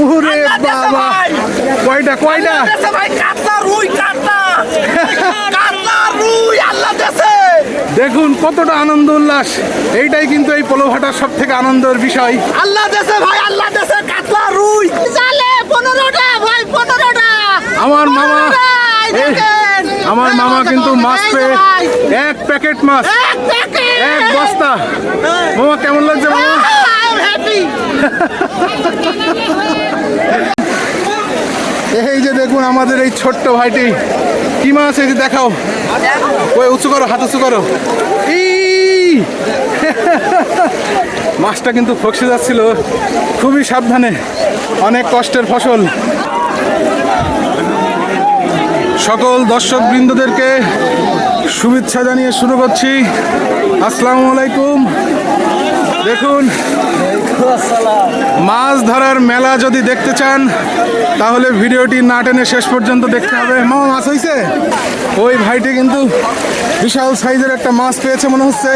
ওরে বাবা। কয়টা কয়টা? ভাই কাতলা রুই কাতলা কাতলা রুই আল্লাহ দেশে। দেখুন কতটা আনন্দ উল্লাস। এইটাই কিন্তু এই পোলোভাটার সব থেকে আনন্দের বিষয়। আল্লাহ দেশে ভাই আল্লাহ দেশে কাতলা রুই। চালে পনেরোটা ভাই পনেরোটা। আমার মামা আমার মামা কিন্তু মাছ পেয়ে এক প্যাকেট মাছ। এক প্যাকেট। এক বস্তা। মামা কেমন লাগছে মামা? হ্যাপি এই যে দেখুন আমাদের এই ছোট্ট ভাইটি কি মাছ এই দেখাও? ওই উঁচু করো, হাত উঁচু করো। মাছটা কিন্তু ফকসে যাচ্ছিল। খুবই সাবধানে। অনেক কষ্টের ফসল। সকল দর্শক বৃন্দদেরকে শুভেচ্ছা জানিয়ে শুরু করছি। আসসালামু আলাইকুম। দেখুন মাছ ধরার মেলা যদি দেখতে চান, তাহলে ভিডিওটি না টেনে শেষ পর্যন্ত দেখতে হবে। মামা, মাছ হয়েছে ওই ভাইটি কিন্তু বিশাল সাইজের একটা মাছ পেয়েছে মনে হচ্ছে।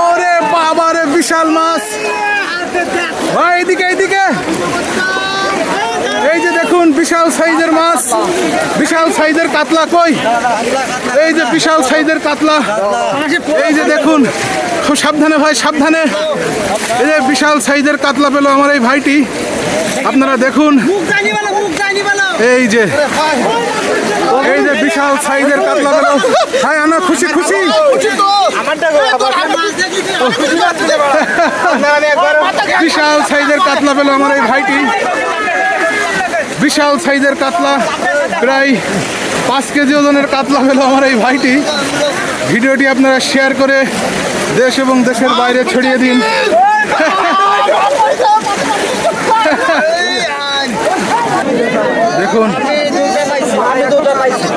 ওরে বাবা রে, বিশাল মাছ! ভাই, এদিকে এদিকে! এই যে দেখুন, বিশাল সাইজের মাছ। বিশাল সাইজের কাতলা কই? এই যে বিশাল সাইজের কাতলা। এই যে দেখুন খুব সাবধানে ভাই, সাবধানে। এই যে বিশাল সাইজের কাতলা পেল আমার এই ভাইটি। আপনারা দেখুন। এই যে এই যে বিশাল সাইজের কাতলা পেল। ভাই আমরা খুশি খুশি। বিশাল সাইজের কাতলা পেল আমার এই ভাইটি। বিশাল সাইজের কাতলা, প্রায় পাঁচ কেজি ওজনের কাতলা পেল আমার এই ভাইটি। ভিডিওটি আপনারা শেয়ার করে দেশ এবং দেশের বাইরে ছড়িয়ে দিন। দেখুন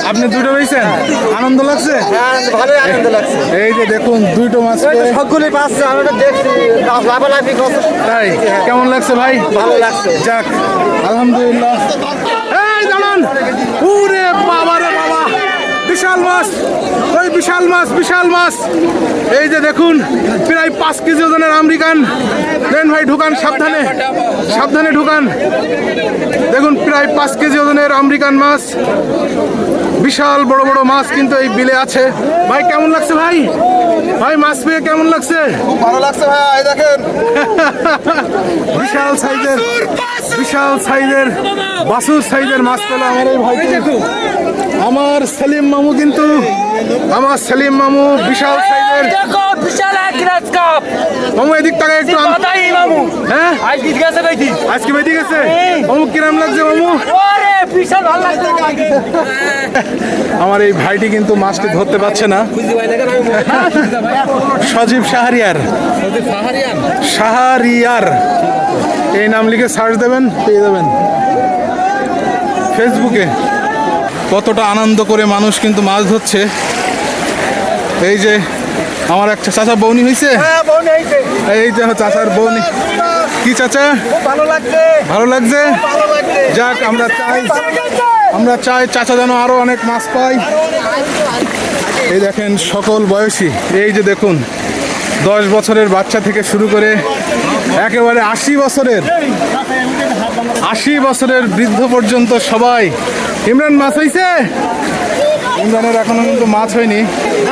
আপনি দুটো পেয়েছেন আনন্দ লাগছে? ভালোই আনন্দ লাগছে এই যে দেখুন দুটো মাছ সবগুলি পাচ্ছে দেখছি তাই কেমন লাগছে ভাই? ভালো লাগছে। যাক আলহামদুলিল্লাহ। এই দাঁড়ান। উরে বাবা রে বাবা বিশাল মাছ। ওই বিশাল মাছ বিশাল মাছ। এই যে দেখুন প্রায় পাঁচ কেজি ওজনের আমেরিকান। দেন ভাই ঢুকান সাবধানে সাবধানে ঢুকান। দেখুন প্রায় পাঁচ কেজি ওজনের আমেরিকান মাছ। বিশাল বড় বড় মাছ কিন্তু এই বিলে আছে। ভাই কেমন লাগছে ভাই? ভাই মাছ পেয়ে কেমন লাগছে? ভালো লাগছে ভাই দেখেন। বিশাল সাইজের বিশাল সাইজের বাসুর সাইজের মাছ পেল আমার এই ভাই আমার সেলিম মামু কিন্তু, আমার সেলিম মামু বিশাল সাইজের। বিশাল এক গ্লাস কাপ মামু, এদিক টাকা একটু কথাই মামু হ্যাঁ? আজ গীত গেছে কইতি আজকে বেঁধে গেছে? মামু, কিরাম লাগছে মামু? ওরে বিশাল ভালো লাগছে আমার এই ভাইটি কিন্তু মাছটি ধরতে পারছে না। সজীব শাহরিয়ার। শাহরিয়ার। এই নাম লিখে সার্চ দেবেন? পেয়ে যাবেন। ফেসবুকে কতটা আনন্দ করে মানুষ কিন্তু মাছ ধরছে। এই যে আমার একটা চাচা বৌনি হয়েছে হ্যাঁ এই যে চাচার বৌনি। কি চাচা? ভালো লাগছে। ভালো লাগছে? ভালো লাগছে। যাক আমরা চাই আমরা চাই চাচা যেন আরও অনেক মাছ পাই এই দেখেন সকল বয়সী। এই যে দেখুন দশ বছরের বাচ্চা থেকে শুরু করে একেবারে আশি বছরের আশি বছরের বৃদ্ধ পর্যন্ত সবাই ইমরান মাছ হয়েছে ইমরানের এখনও কিন্তু মাছ হয়নি।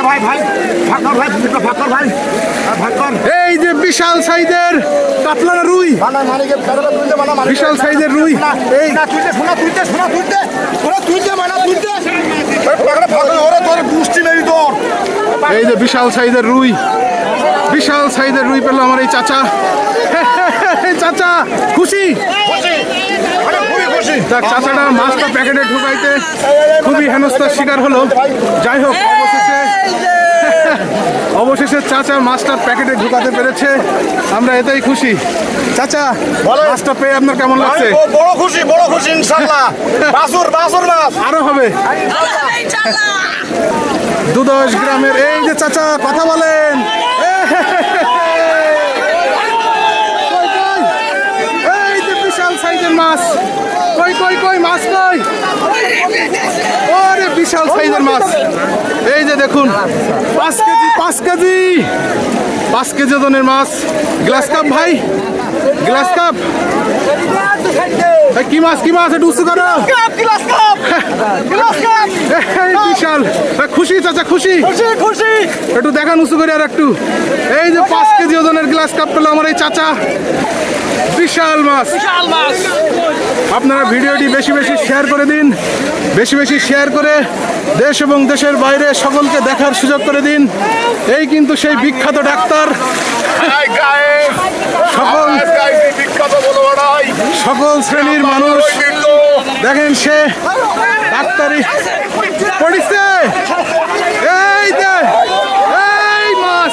ভাই ভাই ভাই ভাই এই যে বিশাল সাইজের কাতলা রুই। মানা মানা বিশাল সাইজের রুই। এই না শোনা শোনা শোনা মানা গুষ্টি নেই তোর। এই যে বিশাল সাইজের রুই। বিশাল সাইজের রুই পেল আমার এই চাচা। চাচা খুশি। খুবই চাচাটা মাছটা প্যাকেটে ঢুকাইতে খুবই হেনস্থার শিকার হলো। যাই হোক অবশেষে অবশেষে চাচা মাছটা প্যাকেটে ঢুকাতে পেরেছে। আমরা এতেই খুশি। চাচা। মাছটা পেয়ে আপনার কেমন লাগছে? বড় খুশি বড় খুশি ইনশাআল্লাহ। বাসুর বাসুর মাছ। আরও হবে। দুদশ গ্রামের এই যে চাচা কথা বলেন? এই যে বিশাল সাইজের মাছ। কই কই কই, মাছ কই? ওরে বিশাল সাইজের মাছ। এই যে দেখুন, পাঁচ কেজি পাঁচ কেজি। পাঁচ কেজি ওজনের মাছ। গ্লাস কাপ ভাই, গ্লাস কাপ। কি মাছ কি মাছ? একটু উঁচু করো এই বিশাল। খুশি চাচা খুশি। খুশি একটু দেখান উঁচু করে আর একটু। এই যে পাঁচ কেজি ওজনের গ্লাস কাপ পেল আমার এই চাচা। বিশাল মাছ। বিশাল মাছ। আপনারা ভিডিওটি বেশি বেশি শেয়ার করে দিন। বেশি বেশি শেয়ার করে দেশ এবং দেশের বাইরে সকলকে দেখার সুযোগ করে দিন। এই কিন্তু সেই বিখ্যাত ডাক্তার সকল বিখ্যাত বলো ভাই সকল শ্রেণির মানুষ। দেখেন সে ডাক্তারি পড়িছে। এই মাছ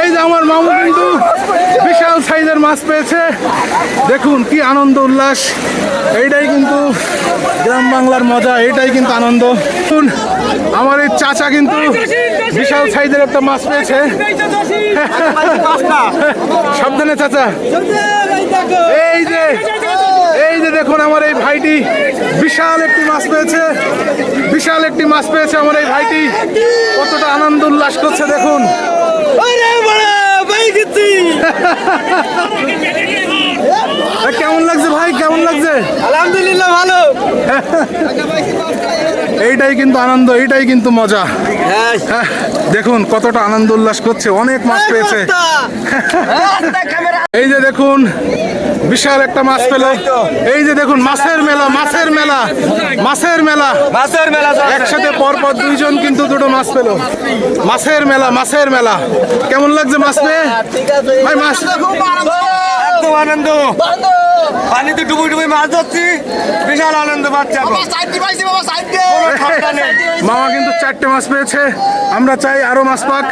এই যে আমার মামু কিন্তু বিশাল সাইজের মাছ পেয়েছে। দেখুন, কি আনন্দ, উল্লাস। এইটাই কিন্তু গ্রাম বাংলার মজা, এইটাই কিন্তু আনন্দ। আমার এই চাচা কিন্তু বিশাল সাইজের একটা মাছ পেয়েছে। সাবধানে চাচা। এই যে এই যে দেখুন, আমার এই ভাইটি বিশাল একটি মাছ পেয়েছে। বিশাল একটি মাছ পেয়েছে আমার এই ভাইটি। কতটা আনন্দ, উল্লাস করছে, দেখুন। এ, কেমন লাগছে ভাই? কেমন লাগছে? আলহামদুলিল্লাহ ভালো। এইটাই কিন্তু আনন্দ এইটাই কিন্তু মজা। হ্যাঁ, দেখুন কতটা আনন্দ উল্লাস করছে অনেক মাছ পেয়েছে। এই যে দেখুন বিশাল একটা মাছ পেল। এই যে দেখুন মাছের মেলা মাছের মেলা মাছের মেলা। মাছের মেলা একসাথে পর পর দুইজন কিন্তু দুটো মাছ পেল। মাছের মেলা মাছের মেলা। কেমন লাগছে মাছ পেয়ে ভাই মাছ একদম আনন্দ। পানিতে ডুবুই ডুবুই মাছ ধরছি। বিশাল আনন্দ পাচ্ছি মামা কিন্তু চারটে মাছ পেয়েছে। আমরা চাই আরও মাছ পাক।